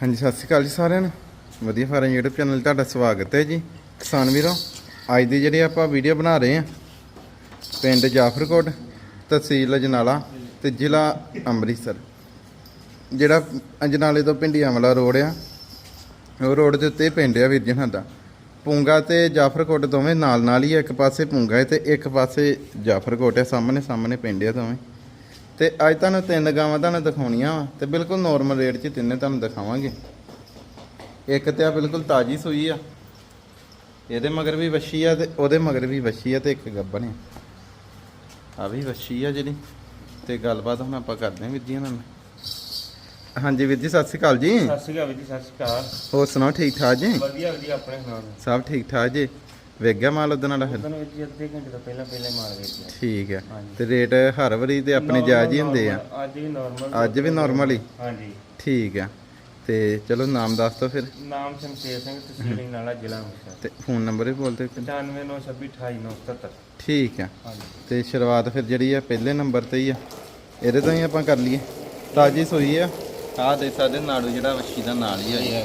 ਹਾਂਜੀ, ਸਤਿ ਸ਼੍ਰੀ ਅਕਾਲ ਜੀ ਸਾਰਿਆਂ ਨੂੰ। ਵਧੀਆ ਫਾਰਮ YouTube ਚੈਨਲ ਤੁਹਾਡਾ ਸਵਾਗਤ ਹੈ ਜੀ। ਕਿਸਾਨ ਵੀਰੋ, ਅੱਜ ਦੀ ਜਿਹੜੀ ਆਪਾਂ ਵੀਡੀਓ ਬਣਾ ਰਹੇ ਹਾਂ, ਪਿੰਡ ਜਾਫਰਕੋਟ, ਤਹਿਸੀਲ ਅਜਨਾਲਾ ਤੇ ਜ਼ਿਲ੍ਹਾ ਅੰਮ੍ਰਿਤਸਰ। ਜਿਹੜਾ ਅਜਨਾਲੇ ਤੋਂ ਪਿੰਡੀਆਂ ਅਮਲਾ ਰੋਡ ਆ, ਉਹ ਰੋਡ ਦੇ ਉੱਤੇ ਪਿੰਡ ਆ ਵੀਰ ਜੀ ਸਾਡਾ ਪੂੰਗਾ ਤੇ ਜਾਫਰਕੋਟ ਦੋਵੇਂ ਨਾਲ ਨਾਲ ਹੀ ਆ, ਇੱਕ ਪਾਸੇ ਪੂੰਗਾ ਹੈ ਤੇ ਇੱਕ ਪਾਸੇ ਜਾਫਰਕੋਟ ਹੈ ਸਾਹਮਣੇ ਸਾਹਮਣੇ ਪਿੰਡ ਆ ਦੋਵੇਂ। ਤੇ ਅੱਜ ਤੁਹਾਨੂੰ ਤਿੰਨ ਗਾਵਾਂ ਤੁਹਾਨੂੰ ਦਿਖਾਉਣੀਆਂ ਵਾ ਤੇ ਬਿਲਕੁਲ ਨੋਰਮਲ ਰੇਟ 'ਚ ਤਿੰਨੇ ਤੁਹਾਨੂੰ ਦਿਖਾਵਾਂਗੇ। ਇੱਕ ਤੇ ਆ ਬਿਲਕੁਲ ਤਾਜੀ ਸੂਈ ਆ ਇਹਦੇ ਮਗਰ ਵੀ ਵੱਛੀ ਆ ਤੇ ਉਹਦੇ ਮਗਰ ਵੀ ਵੱਛੀ ਆ ਤੇ ਇੱਕ ਗੱਬਣ ਆ। ਆ ਵੀ ਵੱਛੀ ਆ ਜਿਹੜੀ ਤੇ ਗੱਲਬਾਤ ਹੁਣ ਆਪਾਂ ਕਰਦੇ ਹਾਂ ਵੀਰ ਜੀ ਨਾਲ। ਹਾਂਜੀ ਵੀਰ ਜੀ ਸਤਿ ਸ਼੍ਰੀ ਅਕਾਲ ਜੀ। ਸਤਿ ਸ਼੍ਰੀ ਅਕਾਲ ਵੀਰ ਜੀ ਸਤਿ ਸ਼੍ਰੀ ਅਕਾਲ। ਹੋਰ ਸੁਣਾਓ ਠੀਕ ਠਾਕ ਜੀ? ਵਧੀਆ ਵਧੀਆ ਆਪਣੇ ਸੁਣਾਓ। ਸਭ ਠੀਕ ਠਾਕ ਜੀ? ਵੇਖ ਗਿਆ ਮਾਲ ਉਦੋਂ ਨਾਲ? ਉਦੋਂ ਜੀ ਅੱਧੇ ਘੰਟੇ ਤੋਂ ਪਹਿਲਾਂ ਪਹਿਲਾਂ ਹੀ ਮਾਰ ਗਏ ਸੀ ਠੀਕ ਹੈ। ਹਾਂਜੀ। ਤੇ ਰੇਟ ਹਰ ਵਾਰੀ ਤੇ ਆਪਣੇ ਜਾਇਜ਼ ਹੀ ਹੁੰਦੇ ਆ? Normal, ਅੱਜ ਵੀ ਨਾਰਮਲ ਅੱਜ ਵੀ normal ਹੀ? ਹਾਂਜੀ। ਠੀਕ ਆ ਤੇ ਚਲੋ ਨਾਮ ਦੱਸ ਦਿਓ ਫਿਰ। ਨਾਮ ਸ਼ਮਸ਼ੇਰ ਸਿੰਘ ਤਹਿਸੀਲ ਨਾਲਾ ਜ਼ਿਲ੍ਹਾ ਅੰਮ੍ਰਿਤਸਰ। ਤੇ ਫੋਨ ਨੰਬਰ ਵੀ ਬੋਲ ਦਿਓ ਇੱਕ। 9596289977 ਠੀਕ ਆ ਹਾਂਜੀ। ਤੇ ਸ਼ੁਰੂਆਤ ਫਿਰ ਜਿਹੜੀ ਆ ਪਹਿਲੇ ਨੰਬਰ ਤੇ ਹੀ ਆ। ਇਹਦੇ ਤੋਂ ਹੀ ਆਪਾਂ ਕਰ ਲਈਏ। ਤਾਜੀ ਸੂਈ ਆ। ਆਹ ਦੇ ਸਕਦੇ ਨਾੜੂ ਜਿਹੜਾ ਵੱਛੀ ਦਾ ਨਾਲ ਹੀ ਆ। ਜੀ।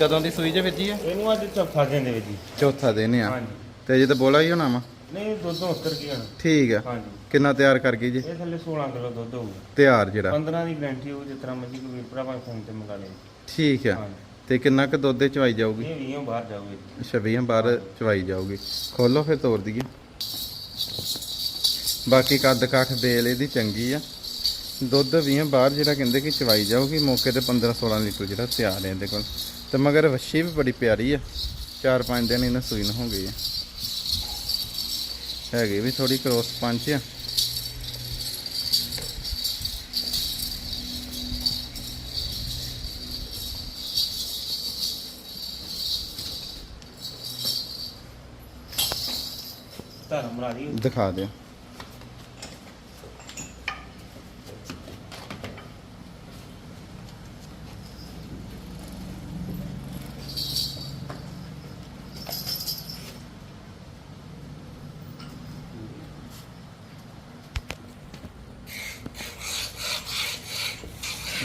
ਕਦੋਂ ਦੀ ਸੂਈ ਜੇ ਵੱਜੀ ਆ? ਇਹਨੂੰ ਅੱਜ ਚੌਥਾ ਦਿਨ ਦੇ ਵਿੱਚ ਜੀ ਚੌਥਾ ਦਿਨ ਆ। ਹਾਂਜੀ। ਤੇ ਜੇ ਤਾਂ ਬੋਲਾ ਹੀ ਹੋਣਾ ਵਾ? ਨਹੀਂ ਦੁੱਧ ਉਤਰ ਗਿਆ। ਠੀਕ ਆ। ਹਾਂਜੀ। ਕਿੰਨਾ ਤਿਆਰ ਕਰ ਗਈ ਜੀ? ਇਹ ਥੱਲੇ 16 ਕਿਲੋ ਦੁੱਧ ਹੋਊਗਾ। ਤਿਆਰ ਜਿਹੜਾ। 15 ਦੀ ਗਾਰੰਟੀ ਹੋਊ ਜਿਸ ਤਰ੍ਹਾਂ ਮਰਜ਼ੀ ਕੋਈ ਭਰਾ ਭਾਵੇਂ ਫੋਨ ਤੇ ਮੰਗਾ ਲੇ। ਠੀਕ ਆ। ਹਾਂਜੀ। ਤੇ ਕਿੰਨਾ ਕੁ ਦੁੱਧ ਚਵਾਈ ਜਾਊਗੀ? ਇਹ ਵੀਆਂ ਬਾਹਰ ਜਾਊਗੇ। ਜੀ ਛਵੀਆਂ ਬਾਹਰ ਚਵਾਈ ਜਾਊਗੀ। ਖੋਲੋ ਫਿਰ ਤੋੜ ਦਈਏ। ਬਾਕੀ ਕੱਦ ਕਾਠ ਬੇਲ ਇਹਦੀ ਚੰਗੀ ਆ। ਦੁੱਧ ਵੀ ਬਾਹਰ ਜਿਹੜਾ ਕਹਿੰਦੇ ਕਿ ਚਵਾਈ ਜਾਊਗੀ ਮੌਕੇ ਤੇ 15 16 ਲੀਟਰ ਜਿਹੜਾ ਤਿਆਰ ਹੈ ਇਹਦੇ ਕੋਲ। ਤੇ ਮਗਰ ਵੱਛੀ ਵੀ ਬੜੀ ਪਿਆਰੀ ਆ। 4-5 ਦਿਨ ਇਹਨਾਂ ਸੂਈ ਨੂੰ ਹੋ ਗਏ ਆ। ਹੈਗੇ ਵੀ ਥੋੜੀ ਕ੍ਰੋਸ ਪੰਚ ਆ। ਧਰਮ ਦਿਖਾ ਦਿਓ।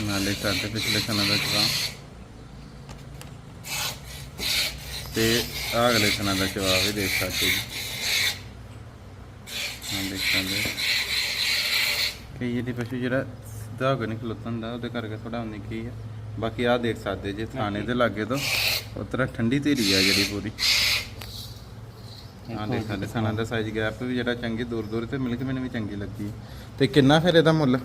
ਨਾਲੇ ਕਰਦੇ ਪਿਛਲੇ ਸਨਾਂ ਦਾ ਜਵਾਬ ਤੇ ਆਹ ਅਗਲੇ ਸਨਾਂ ਦਾ ਜਵਾਬ ਵੀ ਦੇਖ ਸਕਦੇ ਜੀ। ਹਾਂ, ਦੇਖ ਸਕਦੇ। ਹੋ। ਕਈ ਪਸ਼ੂ ਜਿਹੜਾ ਸਿੱਧਾ ਹੋ ਕੇ ਨਹੀਂ ਹੁੰਦਾ, ਉਹਦੇ ਕਰਕੇ ਥੋੜਾ ਉਨੀ ਕੀ ਆ। ਬਾਕੀ ਆਹ ਦੇਖ ਸਕਦੇ ਜੇ ਥਾਣੇ ਦੇ ਲਾਗੇ ਤੋਂ, ਉਹ ਤਰ੍ਹਾਂ ਠੰਡੀ ਧੀਰੀ ਆ ਜਿਹੜੀ ਪੂਰੀ। ਆਹ ਦੇਖ ਸਕਦੇ ਸਨਾਂ ਦਾ ਸਾਈਜ਼ ਗੈਪ ਵੀ ਜਿਹੜਾ ਚੰਗੀ ਦੂਰ ਦੂਰ ਤੇ ਮਿਲਕ ਮੈਨੂੰ ਵੀ ਚੰਗੀ ਲੱਗੀ। ਤੇ ਕਿੰਨਾ ਫਿਰ ਇਹਦਾ ਮੁੱਲ?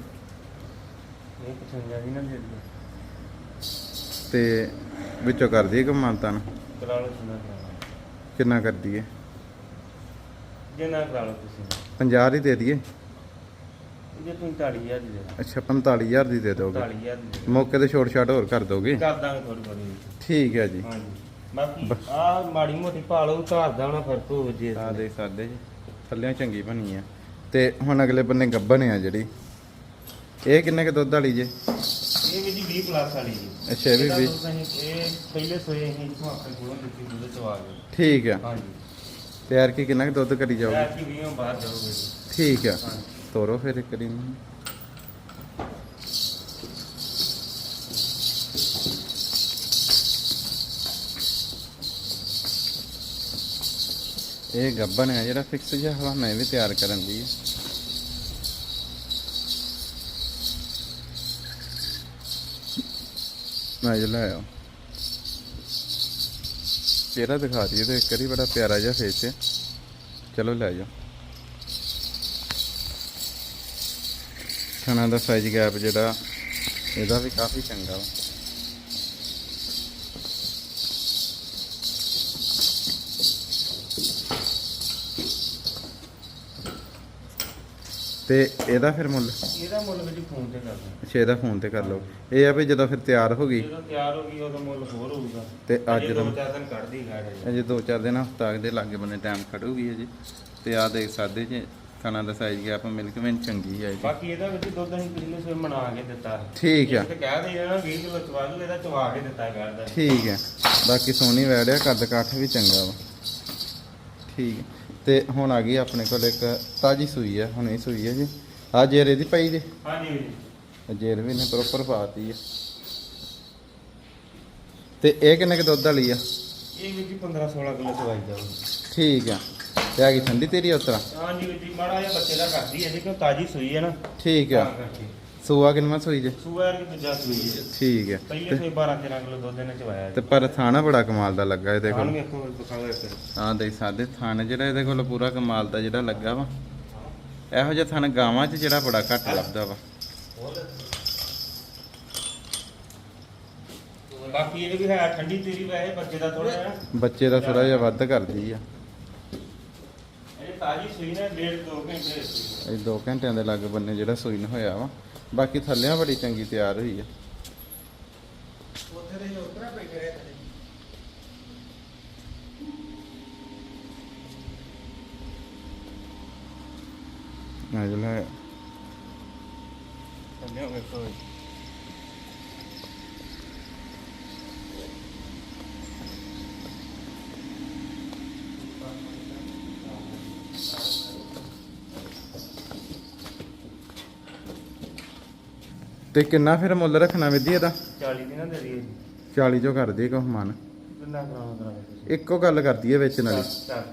ਇਹ ਪਸੰਦ ਦੀ ਨਾ ਦੇ ਦਿਓ ਤੇ ਵਿੱਚੋਂ ਕਰ ਦਈਏ ਕਮਾਨਤਾ ਨੂੰ ਕਰਾ ਲਓ ਜਿੰਨਾ ਕਰਾਉਣਾ ਕਿੰਨਾ ਕਰ ਦਈਏ ਜਿੰਨਾ ਕਰਾ ਲਓ ਤੁਸੀਂ। 50 ਹੀ ਦੇ ਦਈਏ? ਜੇ ਤੁਸੀਂ 40000 ਦੀ ਦੇ ਦਿਓ। ਅੱਛਾ 45000 ਦੀ ਦੇ ਦੋਗੇ 40000 ਦੀ ਦੇ ਦਿਓ। ਮੌਕੇ ਤੇ ਛੋਟ ਛਾਟ ਹੋਰ ਕਰ ਦੋਗੇ? ਕਰ ਦਾਂਗੇ ਥੋੜੀ ਥੋੜੀ ਠੀਕ ਹੈ ਜੀ। ਹਾਂਜੀ। ਬਾਕੀ ਆ ਮਾੜੀ ਮੋਟੀ ਭਾਲੋ ਧਾਰ ਦਾ ਉਹਨਾਂ ਫ਼ਰਕ ਹੋ ਜੇ ਆ ਦੇਖ ਸਕਦੇ ਜੀ। ਥੱਲਿਆਂ ਚੰਗੀ ਬਣੀ ਆ। ਤੇ ਹੁਣ ਅਗਲੇ ਬੰਨੇ ਗੱਬਣ ਆ ਜਿਹੜੀ। ਇਹ ਕਿੰਨੇ ਕ ਦੁੱਧ ਵਾਲੀ ਜੇ? ਇਹ ਵੀ ਜੀ 20 ਪਲੱਸ ਵਾਲੀ ਜੀ। ਅੱਛਾ, ਇਹ ਵੀ ਇਹਦਾ ਵੀਹ। ਦੁੱਧ ਅਸੀਂ- ਇਹ ਪਹਿਲੇ ਸੋਏ ਅਸੀਂ ਇਥੋਂ ਆਪਣੇ ਕੋਲੋਂ ਦਿੱਤੀ ਦੁੱਧ ਚਵਾ ਕੇ ਠੀਕ ਆ। ਹਾਂਜੀ। ਤੇ ਯਾਰ ਕੀ ਕਿੰਨਾ ਕ ਦੁੱਧ ਕਰੀ ਇਹ ਜਾਓਗੇ ਕੀ ਵੀਆਂ ਬਾਹਰ ਜਾਓਗੇ ਜੀ। ਠੀਕ ਆ। ਹਾਂਜੀ। ਤੋਰੋ ਫਿਰ ਇੱਕ ਵਾਰੀ ਨੂੰ ਇਹ ਗੱਬਨ ਹੈ ਜਿਹੜਾ ਫਿਕਸ ਜਿਹਾ ਹਵਾਨਾ ਇਹ ਵੀ ਤਿਆਰ ਕਰਨ ਦੀ ਹੈ ਮੈਂ ਜਲਾ ਚਿਹਰਾ ਦਿਖਾ ਦਈਏ ਤੇ ਇੱਕ ਵਾਰੀ ਬੜਾ ਪਿਆਰਾ ਜਿਹਾ ਫੇਸ ਹੈ। ਚਲੋ ਲੈ ਜਾਓ। ਖਾਣਾ ਦਾ ਸਾਈਜ਼ ਗੈਪ ਜਿਹੜਾ, ਇਹਦਾ ਵੀ ਕਾਫੀ ਚੰਗਾ ਵਾ। ਤੇ ਇਹਦਾ ਫਿਰ ਮੁੱਲ? ਇਹਦਾ ਮੁੱਲ ਵੀ ਫੋਨ ਤੇ ਕਰ ਦਾਂ ਅੱਛਾ ਇਹਦਾ ਫੋਨ ਤੇ ਕਰ ਲਓ। ਇਹ ਆ ਵੀ ਜਦੋਂ ਫਿਰ ਤਿਆਰ ਹੋ ਗਈ? ਜਦੋਂ ਤਿਆਰ ਹੋ ਗਈ ਉਦੋਂ ਮੁੱਲ ਹੋਰ ਹੋਊਗਾ। ਤੇ ਅੱਜ ਦਾ ਚਾਰ ਦਿਨ ਕੱਢਦੀ ਗਾੜੀ ਅਜੇ ਦੋ ਚਾਰ ਦਿਨ ਹਫਤਾ ਦੇ ਲਾਗੇ ਬੰਨੇ ਟਾਈਮ ਖੜੂਗੀ ਅਜੇ ਤੇ ਆ ਦੇਖ ਸਕਦੇ ਜੇ ਖਾਣਾ ਦਾ ਸਾਈਜ਼ ਗੈਪ ਮਿਲਕ ਮੈਨ ਚੰਗੀ ਜੀ। ਬਾਕੀ ਇਹਦਾ ਵਿੱਚ ਦੁੱਧ ਅਸੀਂ ਪਿਛਲੇ ਸੋਏ ਬਣਾ ਕੇ ਦਿੱਤਾ। ਠੀਕ ਆ। ਤੇ ਕਹਿ ਦੇ ਨਾ 20 ਕਿਲੋ ਚਵਾ ਲੂ ਇਹਦਾ ਚਵਾ ਕੇ ਦਿੱਤਾ ਕਰਦਾ ਠੀਕ ਹੈ ਬਾਕੀ ਸੋਹਣੀ ਵੈੜਿਆ ਕੱਦ ਕਾਠ ਵੀ ਚੰਗਾ ਵਾ। ਠੀਕ ਹੈ ਤੇ ਹੁਣ ਆ ਗਈ ਆਪਣੇ ਕੋਲ ਇੱਕ ਤਾਜੀ ਸੂਈ ਹੈ ਹੁਣ ਇਹ ਸੂਈ ਹੈ ਜੀ। ਆ ਜੇਰ ਇਹਦੀ ਪਈ ਜੀ? ਹਾਂਜੀ ਜੇਰ ਵੀ ਨੇ ਪ੍ਰੋਪਰ ਪਾਤੀ ਹੈ ਤੇ ਇਹ ਕਿੰਨੇ ਕ ਦੁੱਧ ਵਾਲੀ ਆ? ਇਹ ਵੀਰ ਜੀ 15 16 ਕਿਲੋ ਚਵਾਈ ਜਾਊ ਠੀਕ ਆ। ਤੇ ਆ ਗਈ ਠੰਡੀ ਤੇਰੀ ਉਤਰਾ ਹਾਂਜੀ ਜੀ ਮਾੜਾ ਜਿਹਾ ਬੱਚੇ ਦਾ ਕਰਦੀ ਹੈ ਜੀ ਕਿਉਂ ਤਾਜੀ ਸੂਈ ਹੈ ਨਾ। ਠੀਕ ਆ। ਸੂਆ ਕਿੰਨਾ ਸੂਈ ਜੇ? ਸੂਆ ਕਿ ਦੂਜਾ ਸੂਈ ਹੈ ਠੀਕ ਆ ਪਹਿਲੇ ਸੂਈ 12 13 ਕਿਲੋ ਦੁੱਧ ਇਹਨੇ ਚਵਾਇਆ ਤੇ ਪਰ ਥਾਣਾ ਬੜਾ ਕਮਾਲ ਦਾ ਲੱਗਾ ਇਹਦੇ ਕੋਲ। ਹਾਂ ਦੇਖ ਸਕਦੇ ਥਣ ਜਿਹੜਾ ਇਹਦੇ ਕੋਲ ਪੂਰਾ ਕਮਾਲ ਦਾ ਜਿਹੜਾ ਲੱਗਾ ਵਾ। ਇਹੋ ਜਿਹਾ ਥਣ ਗਾਵਾਂ 'ਚ ਜਿਹੜਾ ਬੜਾ ਘੱਟ ਲੱਭਦਾ ਵਾ। ਬਾਕੀ ਇਹ ਵੀ ਹੈ ਠੰਡੀ ਤੇਰੀ ਵੈਸੇ ਬੱਚੇ ਦਾ ਥੋੜਾ ਜਿਹਾ। ਬੱਚੇ ਦਾ ਥੋੜਾ ਜਿਹਾ ਵੱਧ ਕਰਦੀ ਆ। ਇਹ ਤਾਜੀ ਸੂਈ ਨੇ ਡੇਢ ਦੋ ਘੰਟੇ ਸੂਈ। ਇਹ 2 ਘੰਟਿਆਂ ਦੇ ਲੱਗ ਬੰਨੇ ਜਿਹੜਾ ਸੂਈ ਨੂੰ ਹੋਇਆ ਵਾ। ਬਾਕੀ ਥੱਲਿਆਂ ਬੜੀ ਚੰਗੀ ਤਿਆਰ ਹੋਈ ਆ। ਆ ਜਿਹੜਾ ਥੱਲੇ ਵੇਖੋ ਤੇ ਕਿੰਨਾ ਫਿਰ ਮੁੱਲ ਰੱਖਣਾ ਵਿਧੀ ਇਹਦਾ? 40 ਦਿਨਾਂ ਦੇ ਰਹੀ 40 ਚੋਂ ਕਰ ਦੇ ਕੋ ਮਨ। ਕਿੰਨਾ ਕਰਾਉਣਾ ਇੱਕੋ ਗੱਲ ਕਰਦੀ ਹੈ ਵਿੱਚ ਨਾਲੀ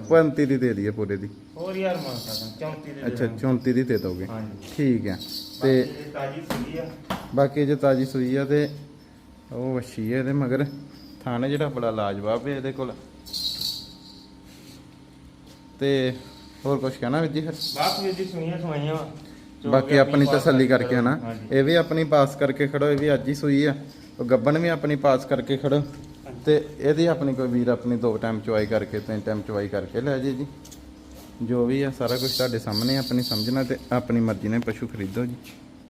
35 ਦੀ ਦੇ ਦਈਏ ਪੂਰੇ ਦੀ। ਹੋਰ ਯਾਰ ਮਾਨ ਸਕਦਾ 34 ਦੇ ਅੱਛਾ 34 ਦੀ ਦੇ ਦੋਗੇ। ਹਾਂਜੀ। ਠੀਕ ਆ ਤੇ ਤੇ ਤਾਜੀ ਸੂਈ ਆ। ਬਾਕੀ ਜੇ ਤਾਜੀ ਸੂਈ ਆ ਤੇ ਉਹ ਵੱਛੀ ਹੈ ਇਹਦੇ ਮਗਰ। ਥਾਣੇ ਜਿਹੜਾ ਬੜਾ ਲਾਜਵਾਬ ਹੈ ਇਹਦੇ ਕੋਲ। ਤੇ ਹੋਰ ਕੁਝ ਕਹਿਣਾ ਵੀਰ ਜੀ ਫਿਰ? ਬਾਕੀ ਵੀਰ ਜੀ ਸੁਣੀਆਂ ਸੁਣਾਈਆਂ ਬਾਕੀ ਆਪਣੀ ਤਸੱਲੀ ਕਰਕੇ ਹਨਾ। ਇਹ ਵੀ ਆਪਣੀ ਪਾਸ ਕਰਕੇ ਖੜੋ ਇਹ ਵੀ ਅੱਜ ਹੀ ਸੂਈ ਆ। ਉਹ ਗੱਬਨ ਵੀ ਆਪਣੀ ਪਾਸ ਕਰਕੇ ਖੜੋ। ਤੇ ਇਹਦੀ ਆਪਣੀ ਕੋਈ ਵੀਰ ਆਪਣੀ ਦੋ ਟਾਈਮ ਚੁਆਈ ਕਰਕੇ ਤਿੰਨ ਟਾਈਮ ਚੁਆਈ ਕਰਕੇ ਲੈ ਜੇ ਜੀ। ਜੋ ਵੀ ਆ ਸਾਰਾ ਕੁਝ ਤੁਹਾਡੇ ਸਾਹਮਣੇ ਆਪਣੀ ਸਮਝਣਾ ਤੇ ਆਪਣੀ ਮਰਜ਼ੀ ਨਾਲ ਪਸ਼ੂ ਖਰੀਦੋ ਜੀ।